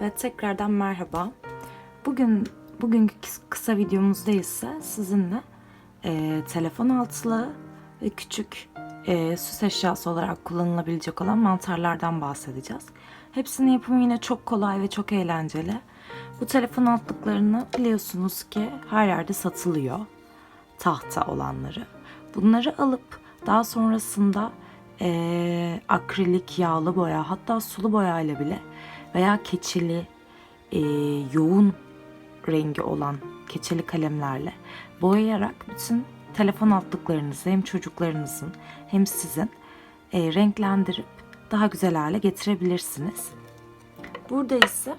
Evet tekrardan merhaba. Bugün bugünkü kıs- kısa videomuzda ise sizinle e, telefon altlığı ve küçük e, süs eşyası olarak kullanılabilecek olan mantarlardan bahsedeceğiz. Hepsinin yapımı yine çok kolay ve çok eğlenceli. Bu telefon altlıklarını biliyorsunuz ki her yerde satılıyor. Tahta olanları. Bunları alıp daha sonrasında e, akrilik, yağlı boya hatta sulu boya ile bile veya keçeli, e, yoğun rengi olan keçeli kalemlerle boyayarak bütün telefon altlıklarınızı hem çocuklarınızın hem sizin e, renklendirip daha güzel hale getirebilirsiniz. Burada ise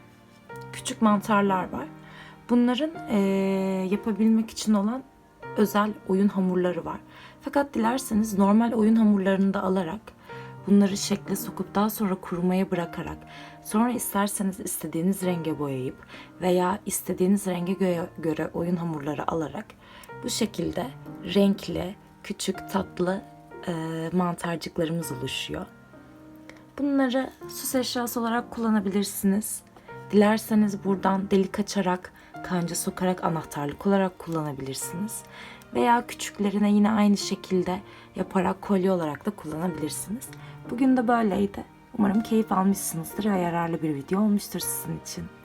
küçük mantarlar var. Bunların e, yapabilmek için olan özel oyun hamurları var. Fakat dilerseniz normal oyun hamurlarını da alarak bunları şekle sokup daha sonra kurumaya bırakarak sonra isterseniz istediğiniz renge boyayıp veya istediğiniz renge göre, oyun hamurları alarak bu şekilde renkli, küçük, tatlı e, mantarcıklarımız oluşuyor. Bunları süs eşyası olarak kullanabilirsiniz. Dilerseniz buradan delik açarak, kanca sokarak anahtarlık olarak kullanabilirsiniz. Veya küçüklerine yine aynı şekilde yaparak kolye olarak da kullanabilirsiniz. Bugün de böyleydi. Umarım keyif almışsınızdır ve yararlı bir video olmuştur sizin için.